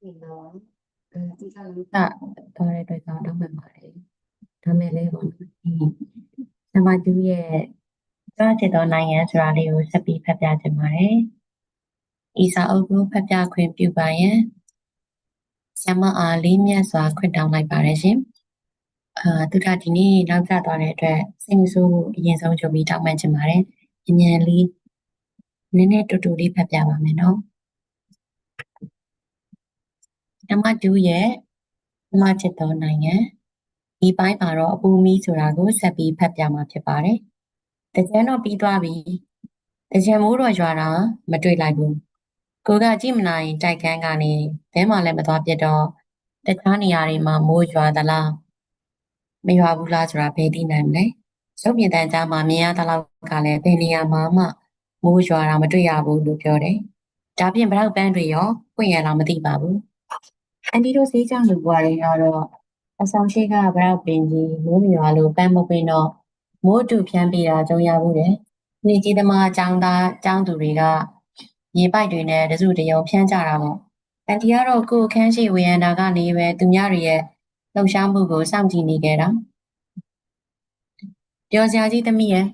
ဒီတော့အဲဒီကလူကသွားတဲ့အတွက်ကြောင့်တော့မှန်ပါတယ်ဒါမဲ့လည်းပေါ့နော်ဒီနံပါတ်2ရဲ့ကြားချစ်သောနိုင်ငံဆိုတာလေးကိုဆက်ပြီးဖတ်ပြချင်ပါတယ်ဤစာအုပ်ကိုဖတ်ပြခွင့်ပြုပါရန်ဆရာမအားလေးမြတ်စွာခွင့်တောင်းလိုက်ပါတယ်ရှင်အာသူကဒီနေ့နောက်ကျသွားတဲ့အတွက်စိတ်မဆိုးဘူးအရင်ဆုံးကြိုပြီးတောင်းပန်ချင်ပါတယ်အញ្ញံလေးနည်းနည်းတူတူလေးဖတ်ပြပါမယ်နော် နံပါတ်2ရဲ့ဓမ္မချစ်သောနိုင်ငံဒီပိုင်းမှာတော့အပူမီဆိုတာကိုဆက်ပြီးဖတ်ပြမှာဖြစ်ပါတယ်။တကြံတော့ပြီးသွားပြီ။တကြံမိုးတော့ရွာတာမတွေ့လိုက်ဘူး။ကိုကကြည့်မနိုင်တိုက်ခန်းကနေဘဲမှလည်းမသွားပြတော့တခြားနေရာတွေမှာမိုးရွာသလားမရွာဘူးလားဆိုတာဘယ်သိနိုင်မလဲ။ရုပ်မြင်သံကြားမှာမြင်ရသလောက်ကလည်းဘယ်နေရာမှာမှမိုးရွာတာမတွေ့ရဘူးလို့ပြောတယ်။ဒါပြင်ဘရောက်ပန်းတွေရောပွင့်ရလားမသိပါဘူး။ အန်ဒီတို့စေးကြောင်လူဘွားတွေကတော့အဆောင်ရှိကဗရောက်ပင်ကြီးမိုးမရွာလို့ပန်းမပွင့်တော့မိုးတူဖြန်းပေးတာကြုံရဘူးတယ်။နေကြီးသမားအကြောင်းသားအကြောင်းသူတွေကရေပိုက်တွေနဲ့တစုတယုံဖြန်းကြတာပေါ့။အန်တီကတော့ကိုယ်အခန်းရှိဝေယန္တာကနေပဲသူများတွေရဲ့လှုပ်ရှားမှုကိုစောင့်ကြည့်နေကြတာ။ပြောစရာကြီးသမီးရဲ့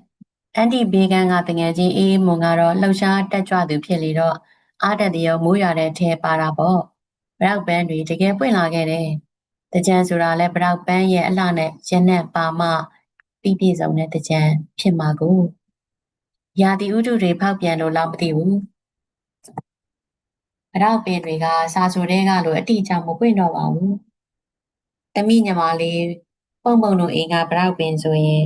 အန်တီဘေဂန်ကတငယ်ချင်းအေးမွန်ကတော့လှုပ်ရှားတက်ကြွသူဖြစ်လေတော့အားတက်တရောမိုးရွာတဲ့ထဲပါတာပေါ့။ ဗရောက်ပန်းတွေတကယ်ပွင့်လာခဲ့တယ်။တကြံဆိုတာလဲဗရောက်ပန်းရဲ့အလှနဲ့ရနက်ပါမပြီးပြည့်စုံတဲ့တကြံဖြစ်မှာကိုရာသီဥတုတွေဖောက်ပြန်လို့လောက်မသိဘူးဗရောက်ပင်တွေကစာဆိုတဲ့ကလို့အတိအကျမပွင့်တော့ပါဘူး။တမိညမလေးပုံပုံတို့အိမ်ကဗရောက်ပင်ဆိုရင်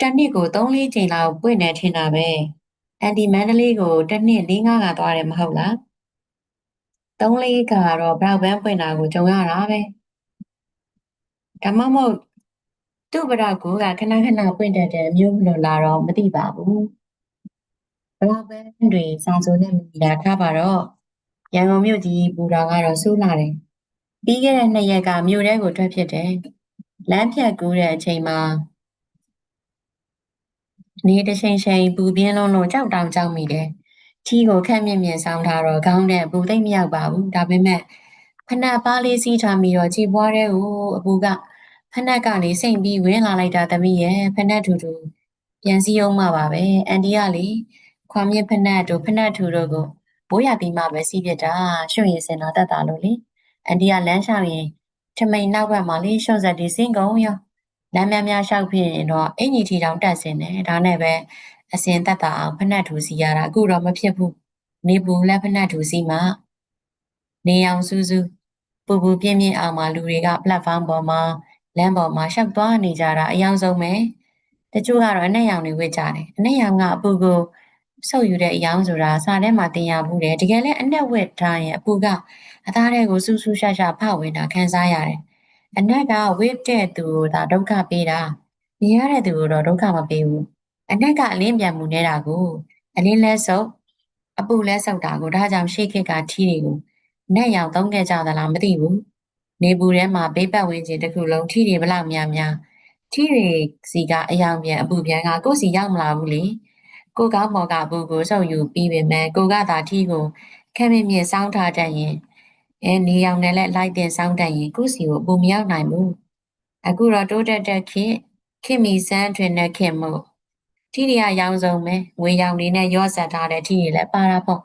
တနှစ်ကို3-4ချိန်လောက်ပွင့်နေထင်တာပဲ။အန်တီမန္တလေးကိုတစ်နှစ်4-5ကသွားတယ်မဟုတ်လား။ 3-4ကတော့ဗရောက်ပန်းပွင့်တာကိုကြုံရတာပဲ။ဒါမှမဟုတ်သူ့ဗရောက်ကိုကခဏခဏပွင့်တတ်တဲ့အမျိုးလို့လာတော့မသိပါဘူး။ဗရောက်ပန်းတွေစာဆိုနဲ့မီတာထားပါတော့ရန်ကုန်မြို့ကြီးပူတာကတော့ဆိုးလာတယ်။ပြီးခဲ့တဲ့နှစ်ရက်ကမြို့ထဲကိုထွက်ဖြစ်တယ်။လမ်းဖြတ်ကူးတဲ့အချိန်မှာနေတချိန်ချိန်ပူပြင်းလုံးလို့ကြောက်တောင်ကြောက်မိတယ်။ ထီကိုခက်မြင့်မြင့်ဆောင်းထားတော့ခေါင်းနဲ့ပူသိမ့်မရောက်ပါဘူး။ဒါပေမဲ့ဖနက်ပါးလေးစီးထားပြီးတော့ခြေပွားတဲ့ကိုအပူကဖနက်ကလေစိမ့်ပြီးဝင်လာလိုက်တာသမီးရဲ့ဖနက်ထူထူပြန်စည်းအောင်မှာပါပဲ။အန်တီကလေခွာမြင့်ဖနက်တို့ဖနက်ထူတို့ကိုဘိုးရပြီးမှပဲစီးပြတာရွှွင့်ရင်စင်တော့တတ်တာလို့လေ။အန်တီကလမ်းလျှောက်ရင်ထမိန်နောက်ဘက်မှာလေရှော့ဆက်ဒီစင်ကုန်ရောလမ်းများများလျှောက်ဖြစ်ရင်တော့အင်ကြီးထီတောင်တက်စင်တယ်ဒါနဲ့ပဲ အစင်တက်တာအောင်ဖနက်ထူစီရတာအခုတော့မဖြစ်ဘူးနေပူလက်ဖနက်ထူစီမှာနေအောင်စူးစူးပူပူပြင်းပြင်းအောင်မှာလူတွေက platform ပေါ်မှာလမ်းပေါ်မှာရှောက်သွားနေကြတာအယောင်ဆုံးပဲတချို့ကတော့အနက်ရောင်တွေဝစ်ကြတယ်အနက်ရောင်ကအပူကိုဆုပ်ယူတဲ့အယောင်ဆိုတာစာထဲမှာတင်ရဘူးတယ်တကယ်လဲအနက်ဝစ်ထားရင်အပူကအသားတွေကိုစူးစူးရှာရှာဖောက်ဝင်တာခံစားရတယ်အနက်ကဝိတဲ့သူကိုဒါဒုက္ခပေးတာမြင်ရတဲ့သူကိုတော့ဒုက္ခမပေးဘူး အနက်ကအလင်းပြန်မှုနေတာကိုအလင်းလဲဆုပ်အပူလဲဆုပ်တာကိုဒါကြောင့်ရှေ့ခေတ်ကထီးတွေကိုနက်ရောင်သုံးခဲ့ကြသလားမသိဘူးနေပူထဲမှာဘေးပတ်ဝန်းကျင်တစ်ခုလုံးထီးတွေဘလောက်များများထီးတွေစီကအယောင်ပြန်အပူပြန်ကကိုယ်စီရောက်မလာဘူးလေကိုကောင်းမော်ကအပူကိုဆုပ်ယူပြီးပေမဲ့ကိုကသာထီးကိုခက်မြင့်မြင့်စောင်းထားတတ်ရင်အဲနေရောင်နဲ့လည်းလိုက်တင်ဆောင်တတ်ရင်ကိုယ့်စီကိုပုံမရောက်နိုင်ဘူးအခုတော့တိုးတက်တဲ့ခေတ်ခင်မီစန်းထွင်တဲ့ခင်မို့ ထီရရောင်စုံပဲငွေရောင်လေးနဲ့ရော့ဆက်ထားတဲ့ထီရလည်းပါတာပေါ့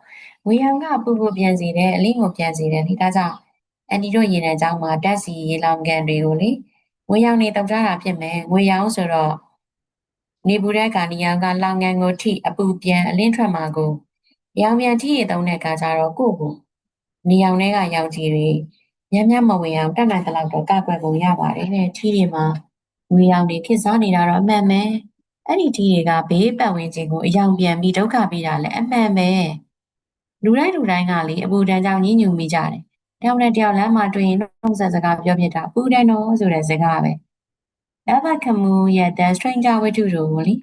ငွေရောင်ကပူပူပြန်စီတယ်အလင်းကိုပြန်စီတယ်ဒီဒါကြောင့်အန်ဒီတို့ရေနံကြောင်းမှာတက်စီရေလောင်ကန်တွေကိုလေငွေရောင်နေတောက်ထားတာဖြစ်မယ်ငွေရောင်ဆိုတော့နေပူတဲ့ကာနီယောင်ကလောင်ငန်ကိုထိအပူပြန်အလင်းထွက်မှာကိုရောင်ပြန်ထိရတုံးတဲ့အခါကျတော့ကိုယ့်ကိုနေအောင်တွေကရောင်ကြီးတွေညံ့ညံ့မဝင်အောင်တက်နိုင်တဲ့လောက်တော့ကကွယ်ပုံရပါတယ်တဲ့ထီးတွေမှာငွေရောင်တွေခစ်စားနေတာတော့အမှန်ပဲ အဲ့ဒီထီးတွေကဘေးပတ်ဝန်းကျင်ကိုအယောင်ပြန်ပြီးဒုက္ခပေးတာလည်းအမှန်ပဲလူတိုင်းလူတိုင်းကလေအပူဒဏ်ကြောင့်ညှဉ်းညူမိကြတယ်တယောက်နဲ့တယောက်လမ်းမှာတွေ့ရင်နှုတ်ဆက်စကားပြောပြတာပူတယ်နော်ဆိုတဲ့စကားပဲလဘခမူရဲ့ The Stranger ဝတ္ထုတို့ကိုလေ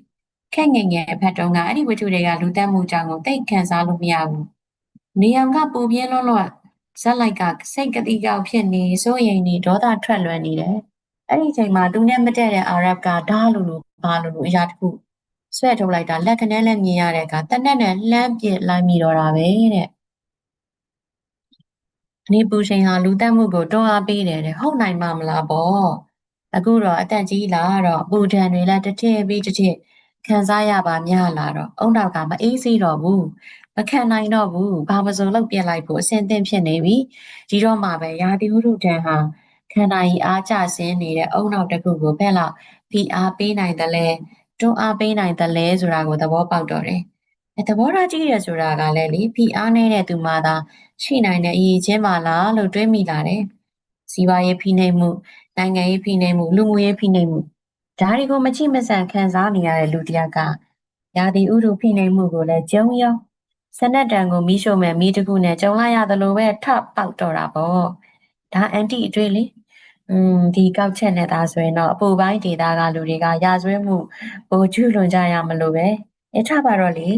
ခက်ငယ်ငယ်အဖက်တုံးကအဲ့ဒီဝတ္ထုတွေကလူတက်မှုကြောင့်ကိုတိတ်ခံစားလို့မရဘူးနေအောင်ကပူပြင်းလွန်းလွန်းဇက်လိုက်ကစိတ်ကတိကောက်ဖြစ်နေစိုးရိမ်နေဒေါသထွက်လွှဲနေတယ်အဲ့ဒီချိန်မှာသူနဲ့မတည့်တဲ့အာရပ်ကဓာလိုလို ဘာလိုလိုအရာတခုဆွဲထုတ်လိုက်တာလက်ခနဲနဲ့မြင်ရတဲ့အခါတနက်နဲ့လှမ်းပစ်လိုက်မိတော့တာပဲတဲ့အနီပူချိန်ဟာလူတက်မှုကိုတွန်းအားပေးတယ်တဲ့ဟုတ်နိုင်မှာမလားပေါ့အခုတော့အသက်ကြီးလာတော့ပူဒဏ်တွေလည်းတစ်ထည့်ပြီးတစ်ထည့်ခံစားရပါများလာတော့အုံနောက်ကမအေးစေးတော့ဘူးမခံနိုင်တော့ဘူးဘာမစုံလောက်ပြက်လိုက်ဖို့အဆင်သင့်ဖြစ်နေပြီဒီတော့မှပဲရာသီဥတုတန်ဟာ ခန္ဓာကြီးအားကျဆင်းနေတဲ့အုံနောက်တစ်ခုကိုဘက်လောက်ဖိအားပေးနိုင်တယ်လဲတွန်းအားပေးနိုင်တယ်လဲဆိုတာကိုသဘောပေါက်တော့တယ်အဲသဘောထားကြီးရဆိုတာကလည်းလေဖိအားနေတဲ့သူမှသာရှိနိုင်တဲ့အရေးချင်းပါလားလို့တွေးမိလာတယ်စီးပွားရေးဖိနှိပ်မှုနိုင်ငံရေးဖိနှိပ်မှုလူမှုရေးဖိနှိပ်မှုဒါတွေကိုမချိမဆန်ခံစားနေရတဲ့လူတစ်ယောက်ကရာသီဥတုဖိနှိပ်မှုကိုလည်းကြုံရောစနက်တန်ကိုမီးရှို့မဲ့မီးတစ်ခုနဲ့ကြုံလိုက်ရသလိုပဲထပေါက်တော့တာပေါ့ဒါအန်တီအတွေ့လေ อืมဒီကောက်ချက်နဲ့သားဆိုရင်တော့အပူပိုင်းဒေတာကလူတွေကရာဇဝဲမှုပိုကျူးလွန်ကြရမလို့ပဲအထပါတော့လေ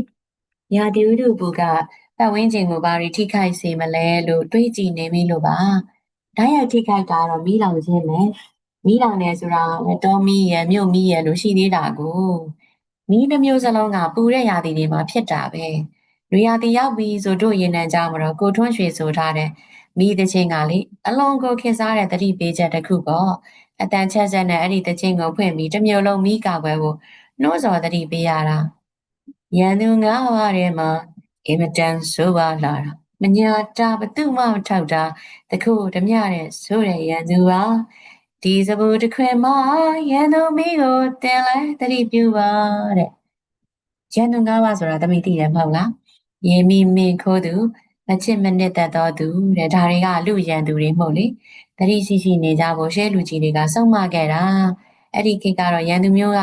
ရာသီဥတုဘူကပတ်ဝန်းကျင်ကိုဘာတွေထိခိုက်စေမလဲလို့တွေးကြည့်နေပြီလို့ပါဓာတ်ရိုက်ထိခိုက်တာတော့မီးလောင်ခြင်းပဲမီးလောင်နေဆိုတာတောမီးရယ်မြို့မီးရယ်လို့ရှိသေးတာကိုမီးတစ်မျိုးစလုံးကပူတဲ့ရာသီတွေမှာဖြစ်တာပဲလူရာသီရောက်ပြီဆိုတို့ရင်နှံကြမှာတော့ကိုထွန်းရွှေဆိုထားတဲ့ မိသချင်းကလေအလွန်ကိုခေစားတဲ့တတိပေးချက်တစ်ခုပေါ့အတန်ချက်ချက်နဲ့အဲ့ဒီတချင်းကိုဖွင့်ပြီးတစ်မျိုးလုံးမိကာပွဲကိုနှိုးစော်တတိပေးရတာရန်သူငါးပါးထဲမှာအင်မတန်ဆိုပါလာတာမညာတာဘသူမှမထောက်တာတခုဓမြတဲ့ဆိုတဲ့ရန်သူပါဒီစပူတစ်ခွေမှာရန်သူမိကိုတင်လဲတတိပြူပါတဲ့ရန်သူငါးပါးဆိုတာတမိသိတယ်မဟုတ်လားရေမီမင်ခိုးသူ မချစ်မနစ်သက်တော်သူတဲ့ဒါတွေကလူရန်သူတွေမဟုတ်လေတတိရှိရှိနေကြဖို့ရှဲလူကြီးတွေကစုံမခဲ့တာအဲ့ဒီခေတ်ကတော့ရန်သူမျိုးက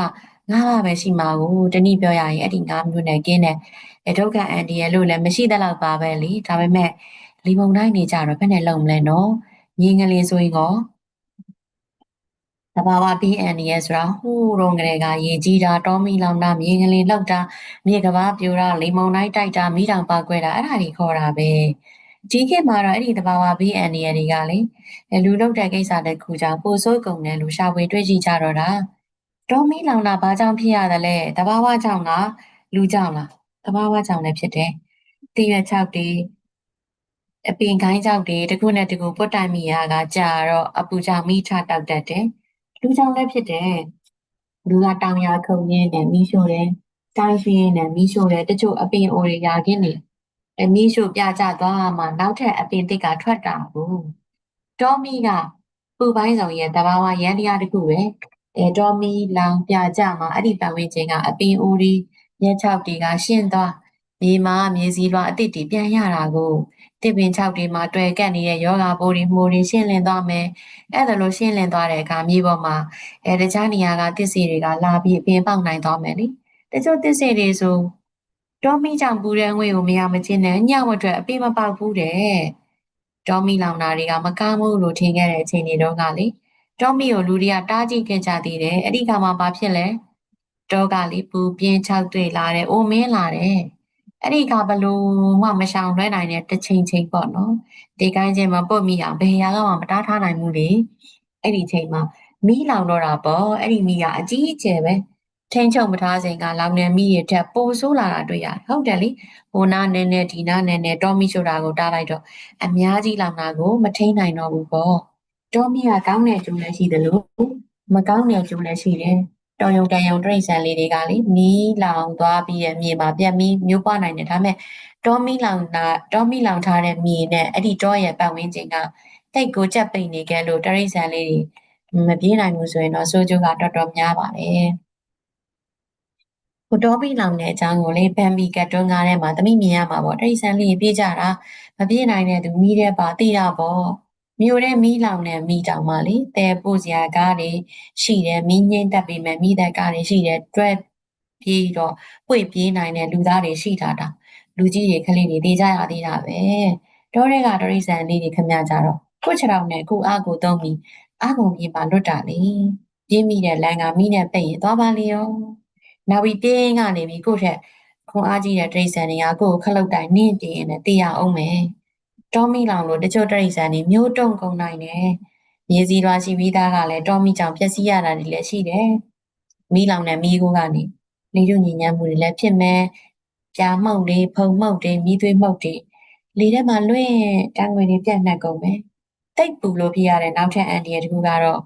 ငါးပါးပဲရှိမှာကိုတနည်းပြောရရင်အဲ့ဒီငါးမျိုးနဲ့ကင်းတဲ့ဒုက္ခအန်ဒီရလို့လည်းမရှိတဲ့လောက်ပါပဲလေဒါပေမဲ့လီမုံတိုင်းနေကြတော့ဘယ်နဲ့လုံမလဲနော်မြင်းကလေးဆိုရင်ကော တဘာဝ BND ရဲ့ဆိုတာဟိုးတော့ငရေကရေကြီးတာတောမီလောင်တာမြေငလင်လောက်တာမြေကဘာပြိုတာလိမုံတိုင်းတိုက်တာမိတောင်ပါကွဲတာအဲ့ဒါတွေခေါ်တာပဲဒီခေတ်မှာတော့အဲ့ဒီတဘာဝ BND တွေကလေလူလောက်တဲ့ကိစ္စတစ်ခုကြောင့်ပိုဆိုးကုန်တယ်လို့ရှာဖွေတွေ့ကြည့်ကြတော့တာတောမီလောင်တာဘာကြောင့်ဖြစ်ရတယ်လဲတဘာဝကြောင့်လားလူကြောင့်လားတဘာဝကြောင့်လည်းဖြစ်တယ်တည့်ရချောက်တွေအပင်ကိုင်းကြောက်တွေတခုနဲ့တခုပွတ်တိုင်မိရကကြာတော့အပူကြောင့်မိထတောက်တတ်တယ် လူကြောင့်လည်းဖြစ်တယ်လူကတောင်ရခုံရင်းနဲ့မိရှို့တယ်တိုင်းရှိရင်းနဲ့မိရှို့တယ်တချို့အပင်အိုတွေရာခင်းနေအမိရှို့ပြကြသွားမှနောက်ထပ်အပင်တစ်ကထွက်တာဘူးတောမီကပူပိုင်းဆောင်ရဲ့တဘာဝရန်တရားတစ်ခုပဲအဲတောမီလောင်ပြကြမှာအဲ့ဒီပတ်ဝန်းကျင်ကအပင်အိုတွေရဲချောက်တွေကရှင်းသွား မြေမာမြေစည်းလွှာအစ်စ်တွေပြန်ရတာကိုတစ်ပင်ချောက်တွေမှာတွေ့ကပ်နေတဲ့ယောဂါပိုးတွေမှုတွေရှင်းလင်းသွားမယ်အဲ့ဒါလို့ရှင်းလင်းသွားတဲ့အခါမြေပေါ်မှာအဲတခြားနေရာကတစ်စီတွေကလာပြီးအပင်ပေါက်နိုင်သွားမယ်လေတချို့တစ်စီတွေဆိုတောမီကြောင့်ပူတဲ့ငွေကိုမရမချင်းနဲ့ညဝတ်အတွက်အပင်မပေါက်ဘူးတဲ့တောမီလောင်တာတွေကမကားဘူးလို့ထင်ခဲ့တဲ့အချိန်တွေတော့ကလေတောမီကိုလူတွေကတားကြည့်ခဲ့ကြသေးတယ်အဲ့ဒီခါမှာဘာဖြစ်လဲတောကလေပူပြင်းချောက်တွေ့လာတယ်အိုမင်းလာတယ် အဲ့ဒီကဘလို့မှမရှောင်လွှဲနိုင်တဲ့တစ်ချိန်ချိန်ပေါ့နော်ဒီကိုင်းချင်းမပုတ်မိအောင်ဘယ်ရာကမှမတားထားနိုင်ဘူးလေအဲ့ဒီချိန်မှာမီးလောင်တော့တာပေါ့အဲ့ဒီမီးကအကြီးအကျယ်ပဲထိန်ချုပ်မထားစဉ်ကလောင်နေမီးရတဲ့ပိုဆိုးလာတာတွေ့ရတယ်ဟုတ်တယ်လေဟိုနာနဲနဲဒီနာနဲနဲတောမီဆိုတာကိုတားလိုက်တော့အများကြီးလောင်တာကိုမထိန်နိုင်တော့ဘူးပေါ့တောမီကကောင်းတဲ့ကျိုးလည်းရှိတယ်လို့မကောင်းတဲ့ကျိုးလည်းရှိတယ် တော်ယုံတန်ယုံတရိษံလေးတွေကလေမီးလောင်သွားပြီးရဲ့မြေမှာပြန်ပြီးမျိုးပွားနိုင်တယ်ဒါပေမဲ့တောမီးလောင်တာတောမီးလောင်ထားတဲ့မြေနဲ့အဲ့ဒီတောရဲ့ပတ်ဝန်းကျင်ကတိတ်ကိုကြက်ပိတ်နေကြလို့တရိษံလေးတွေမပြေးနိုင်ဘူးဆိုရင်တော့ဆိုးကျိုးကတော်တော်များပါတယ်ဟိုတော့ပြီးလောင်တဲ့အကြောင်းကိုလေဘန်ဘီကတ်တွန်းကားထဲမှာတမိမြင်ရမှာပေါ့တိရစ္ဆာန်လေးပြေးကြတာမပြေးနိုင်တဲ့သူမိတဲ့ပါတိတာပေါ့ မြို့ထဲမီးလောင်တဲ့မီးတောင်မှလေတဲပို့စရာကားတွေရှိတယ်မီးငိမ့်တက်ပြီးမဲ့မီးတက်ကားတွေရှိတယ်တွဲပြေးတော့ပွေပြေးနိုင်တဲ့လူသားတွေရှိတာတာလူကြီးတွေကလေးတွေတေးကြရသေးတာပဲတော့တဲ့ကတရိษံလေးတွေခမကြတော့ကိုချောင်နဲ့ကိုအားကိုသုံးပြီးအားကုန်ပြေးပါလွတ်တာလေပြင်းမိတဲ့လမ်းကမိနဲ့ပိတ်ရင်သွားပါလေရောနောက်ပြီးပြင်းကနေပြီးကိုထက်ခွန်အားကြီးတဲ့တရိษံတွေကကိုကိုခလုတ်တိုင်နင့်ပြင်းနေတေးရအောင်မယ် တောမီလောင်လို့တချို့တရိษံတွေမျိုးတုံကုန်နိုင်တယ်မြေစည်းလွှာရှိပြီးသားကလည်းတောမီကြောင့်ပျက်စီးရတာတွေလည်းရှိတယ်မီးလောင်တဲ့မီးကိုကနေလေတို့ညဉ့်ညမ်းမှုတွေလည်းဖြစ်မယ်ပြာမှုတ်တွေဖုံမှုတ်တွေမိသွေးမှုတ်တွေလေထဲမှာလွင့်တန်းငွေတွေပြန့်နှက်ကုန်မယ်တိတ်ပူလို့ဖြစ်ရတဲ့နောက်ထပ်အန်ဒီရဲ့တကူကတော့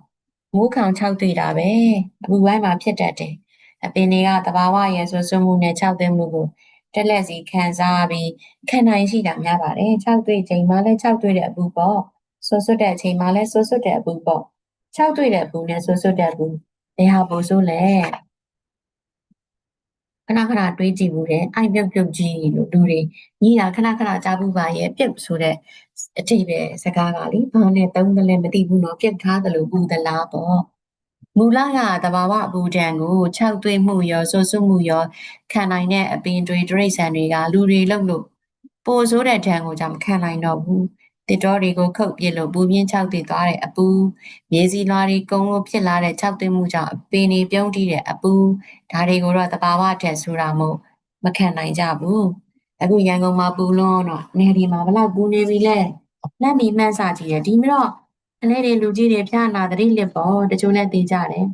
မိုးခေါင်ခြောက်တွေ့တာပဲအပူပိုင်းမှာဖြစ်တတ်တယ်အပင်တွေကတဘာဝရဲ့ဆွဆွမှုနဲ့ခြောက်သွင်းမှုကို တက်လက်စီခံစားပြီးခံနိုင်ရှိတာများပါတယ်ခြောက်တွေ့ချိန်မှာလည်းခြောက်တွေ့တဲ့အပူပေါ့ဆွဆွတဲ့အချိန်မှာလည်းဆွဆွတဲ့အပူပေါ့ခြောက်တွေ့တဲ့အပူနဲ့ဆွဆွတဲ့အပူဘယ်ဟာပိုဆိုးလဲခဏခဏတွေးကြည့်ဘူးတဲ့အိုက်ပြုတ်ပြုတ်ကြီးလို့လူတွေညီတာခဏခဏကြားဘူးပါရဲ့ပြုတ်ဆိုတဲ့အတိပဲစကားကလေဘာနဲ့တုံးတယ်လဲမသိဘူးနော်ပြုတ်ထားတယ်လို့ပူသလားပေါ့ မူလကတဘာဝအပူဒဏ်ကိုခြောက်သွေးမှုရောဆွဆွမှုရောခံနိုင်တဲ့အပင်တွေဒရိတ်ဆန်တွေကလူတွေလုံလို့ပိုဆိုးတဲ့ဒဏ်ကိုကြောင့်ခံနိုင်တော့ဘူးတစ်တော်တွေကိုခုတ်ပြစ်လို့ပူပြင်းခြောက်တည်သွားတဲ့အပူမြေစီလွာတွေကုန်းလို့ဖြစ်လာတဲ့ခြောက်သွင်းမှုကြောင့်အပင်တွေပြုံးတိတဲ့အပူဒါတွေကိုတော့တဘာဝတက်ဆိုတာမို့မခံနိုင်ကြဘူးအခုရန်ကုန်မှာပူလွန်းတော့နေဒီမှာဘလောက်ပူနေပြီလဲလက်မီမှန်းစာကြည့်ရဒီမတော့ အလဲတွေလူကြီးတွေဖျားနာတတိလစ်ပေါ်တချို့လည်းသိကြတယ်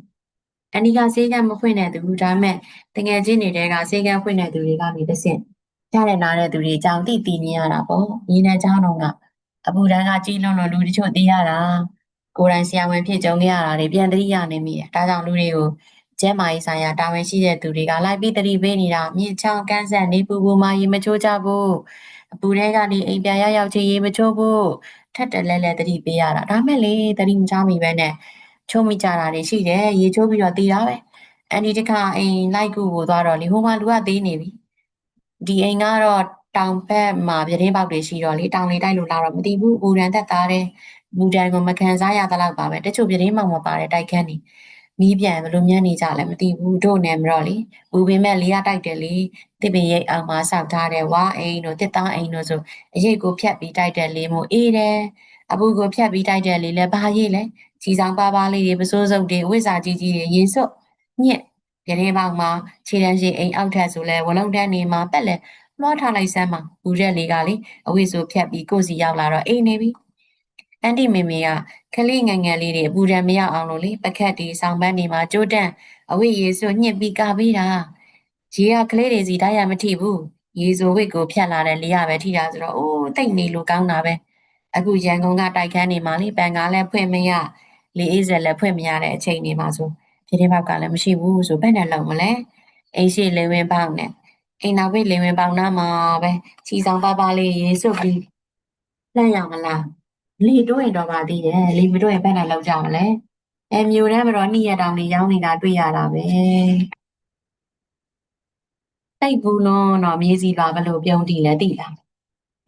အနီကဆေးကမဖွင့်တဲ့သူဒါမဲ့တငယ်ချင်းတွေကဆေးကဖွင့်တဲ့သူတွေကနေတစ်ဆင့်ကြားရနာတဲ့သူတွေအကြောင်းသိသိနေရတာပေါ့ညီနဲ့เจ้าတော်ကအပူတန်းကကြီးလွန်းလို့လူတချို့သိရတာကိုယ်တိုင်ဆရာဝန်ဖြစ်ကြုံခဲ့ရတာတွေပြန်သတိရနေမိတယ်ဒါကြောင့်လူတွေကိုကျဲမာရေးဆိုင်ရာတာဝန်ရှိတဲ့သူတွေကလိုက်ပြီးသတိပေးနေတာမြင့်ချောင်းကန်းဆက်နေပူပူမှရေမချိုးကြဘူးအပူထဲကနေအိမ်ပြန်ရောက်ရောက်ချင်းရေမချိုးဘူး ထက်တလဲလဲသတိပေးရတာဒါမဲ့လေသတိမချမိပဲနဲ့ချိုးမိကြတာတွေရှိတယ်ရေချိုးပြီးတော့တည်တာပဲအန်ဒီတခါအိမ်လိုက်ကူကိုသွားတော့လေဟိုမှာလူကသေးနေပြီဒီအိမ်ကတော့တောင်ဘက်မှာပြတင်းပေါက်တွေရှိတော့လေတောင်လေးတိုက်လို့လာတော့မသိဘူးဘူရန်သက်သားတယ်မူတန်ကိုမခံစားရသလောက်ပါပဲတချို့ပြတင်းပေါက်မပါတဲ့တိုက်ခန်းနေ မီးပြန်ဘလို့ညံ့နေကြလဲမသိဘူးတို့နဲ့မတော့လေဘူပင်မဲ့လေးရတိုက်တယ်လေတစ်ပင်ရိပ်အောင်မှာစောက်ထားတယ်ဝါအိမ်တို့တစ်သားအိမ်တို့ဆိုအရိပ်ကိုဖြတ်ပြီးတိုက်တယ်လေမို့အေးတယ်အပူကိုဖြတ်ပြီးတိုက်တယ်လေလဲဘာရိပ်လဲကြီးဆောင်ပါပါလေးတွေပစိုးစုပ်တွေဝိဇာကြီးကြီးတွေရေစွတ်ညစ်ပြတင်းပေါက်မှာခြေတန်းရှိအိမ်အောက်ထက်ဆိုလဲဝလုံးတန်းနေမှာပက်လဲလွှားထားလိုက်စမ်းပါဘူးရက်လေးကလေအဝိဆိုဖြတ်ပြီးကိုစီရောက်လာတော့အိမ်နေပြီ အန်တီမေမေကခလေးငယ်ငယ်လေးတွေအပူဒဏ်မရအောင်လို့လေပကက်တီဆောင်ပန်းနေမှာကြိုးတန့်အဝိရေဆိုညှစ်ပြီးကာပေးတာရေကကလေးတွေစီတိုက်ရမထိဘူးရေဆိုဝိတ်ကိုဖြတ်လာတဲ့လေးရပဲထိတာဆိုတော့အိုးတိတ်နေလို့ကောင်းတာပဲအခုရန်ကုန်ကတိုက်ခန်းနေမှာလေပန်ကားလည်းဖွင့်မရလေအေးစက်လည်းဖွင့်မရတဲ့အချိန်တွေမှာဆိုပြည်တဲ့ဘောက်ကလည်းမရှိဘူးဆိုဘယ်နဲ့လုံးမလဲအိမ်ရှိလေဝင်ပေါက်နဲ့အိမ်နောက်ဘေးလေဝင်ပေါက်နားမှာပဲချီဆောင်ပါပါလေးရေစွပ်ပြီးလှမ်းရမလား လေတွရင်တော့ပါသေးတယ်လေမတွရင်ဘယ်နဲ့လောက်ကြမလဲအဲမျိုးထဲမှာတော့နှိရတောင်လေးရောင်းနေတာတွေ့ရတာပဲတိတ်ဘူးလုံးတော့မြေစီလွာဘလို့ပြုံးတည်လဲသိလား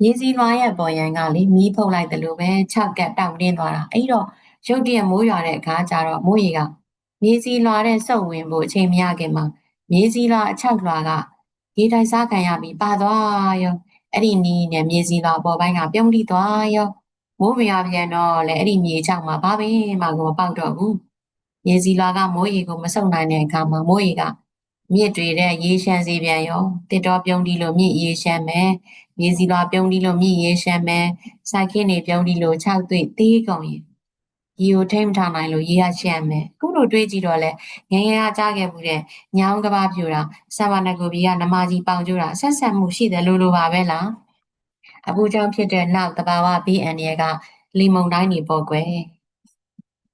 မြေစီလွာရဲ့ပေါ်ရန်ကလေမီးဖုတ်လိုက်တယ်လို့ပဲ၆ကက်တောက်တင်းသွားတာအဲ့တော့ရုတ်တရက်မိုးရွာတဲ့အခါကျတော့မိုးရေကမြေစီလွာတဲ့စုပ်ဝင်ဖို့အချိန်မရခင်မှာမြေစီလွာအချောက်လွာကရေတိုင်စားခံရပြီးပါသွားရောအဲ့ဒီနီးနဲ့မြေစီလွာပေါ်ပိုင်းကပြုံးတိသွားရော မိုးမရပြန်တော့လေအဲ့ဒီမြေချောက်မှာဘာပင်မှကိုမပေါက်တော့ဘူးမြေစီလွာကမိုးရေကိုမစုံနိုင်တဲ့အခါမှာမိုးရေကမြစ်တွေတဲ့ရေရှမ်းစေပြန်ရောတစ်တော်ပြုံးတီလို့မြစ်ရေရှမ်းမယ်မြေစီလွာပြုံးတီလို့မြစ်ရေရှမ်းမယ်စိုက်ခင်းတွေပြုံးတီလို့ခြောက်သွေ့သေးကုန်ရင်ရေကိုထိမ့်ထားနိုင်လို့ရေရရှမ်းမယ်ခုလိုတွေးကြည့်တော့လေငငယ်ကကြားခဲ့မှုတဲ့ညောင်းကဘာပြူတာဆာမနကူဘီကနမကြီးပေါင်ကျူတာဆက်ဆက်မှုရှိတယ်လို့လိုပါပဲလား အပူကြောင့်ဖြစ်တဲ့နောက်တဘာဝဘီအန်ဒီကလီမုန်တိုင်းနေပေါ့ကွယ်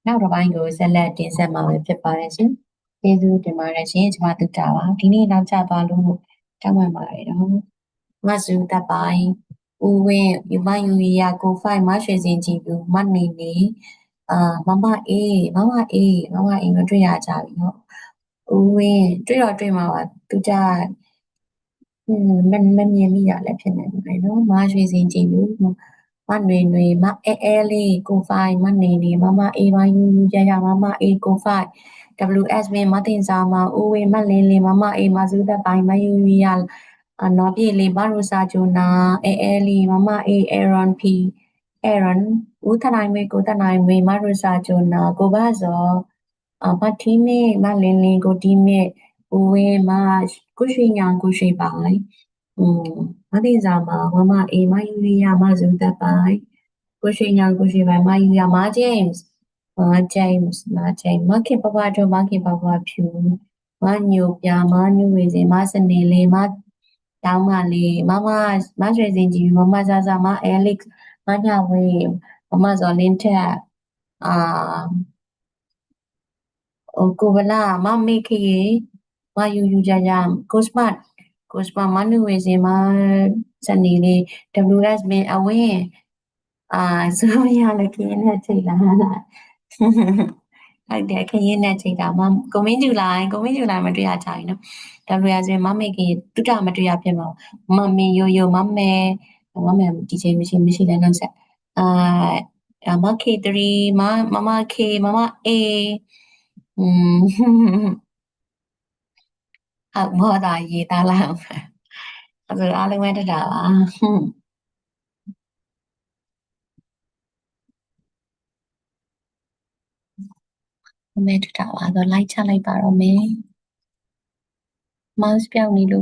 နောက်တစ်ပိုင်းကိုဆက်လက်တင်ဆက်မှာပဲဖြစ်ပါတယ်ရှင်ကျေးဇူးတင်ပါတယ်ရှင်ကျွန်မတူတာပါဒီနေ့နောက်ကျသွားလို့တောင်းပန်ပါတယ်တော့မဆူတပ်ပိုင်းဦးဝင်းယူမယူရကိုဖိုင်မရွှေစင်ကြည့်ဘူးမနေနေအာမမအေးမမအေးမမအေးမတွေ့ရကြပြီနော်ဦးဝင်းတွေ့တော့တွေ့မှာပါသူကြอืม မမမြင်မိရလည်းဖြစ်နေတယ်နော်မရွှေစင်ကြည့်ဘူးမနွေနွေမအဲအဲလေးကိုဖိုင်မနေနေမမအေးမယူယူကြရမမအေးကိုဖိုင် WS ဝင်းမတင်စာမဦးဝင်းမလင်းလင်းမမအေးမစုသက်ပိုင်းမယူယူရနော်ပြေလေးမရူစာဂျူနာအဲအဲလေးမမအေး Aaron P Aaron ဦးထနိုင်မေကိုထနိုင်မေမရူစာဂျူနာကိုဘာဇောအမတီမေမလင်းလင်းကိုတီမေဦးဝင်းမ ကုရှိညာကုရှိပိုင်းอืมမတင်စာမမမအေးမယူယူရမစုသက်ပိုင်းကုရှိညာကုရှိပိုင်းမယူရမ James မာဂျိုင်မာဂျိုင်မခင်ပပတော့မခင်ပပဖြူမညိုပြမနုဝေစင်မစနေလေးမတောင်းပါလေမမမရွှေစင်ကြီးမမဆာဆာမအဲလစ်မညာဝေးမမဇော်လင်းထက်အာဟိုကိုဗလာမမေခေ မယူယူကြကြကိုစမတ်ကိုစမတ်မနုဝေစင်မစနေလေး WS မင်းအဝင်းအာဆိုရလည်းခင်းနဲ့ချိန်လာလားဟုတ်တယ်ခရင်နဲ့ချိန်တာမကိုမင်းကျူလိုက်ကိုမင်းကျူလိုက်မတွေ့ရကြဘူးနော် WS မမေခေတူတာမတွေ့ရဖြစ်မှာမမီယိုယိုမမဲမမဲဒီချိန်မရှိမရှိလည်းနောက်ဆက်အာမခေ3မမမခေမမ A อืม ဟုတ်မောတာရေးသားလိုက်အောင်အဲ့ဒါအားလုံးပဲတက်တာပါအမေတက်တာပါတော့လိုက်ချလိုက်ပါတော့မယ် mouse ပြောင်းနေလို့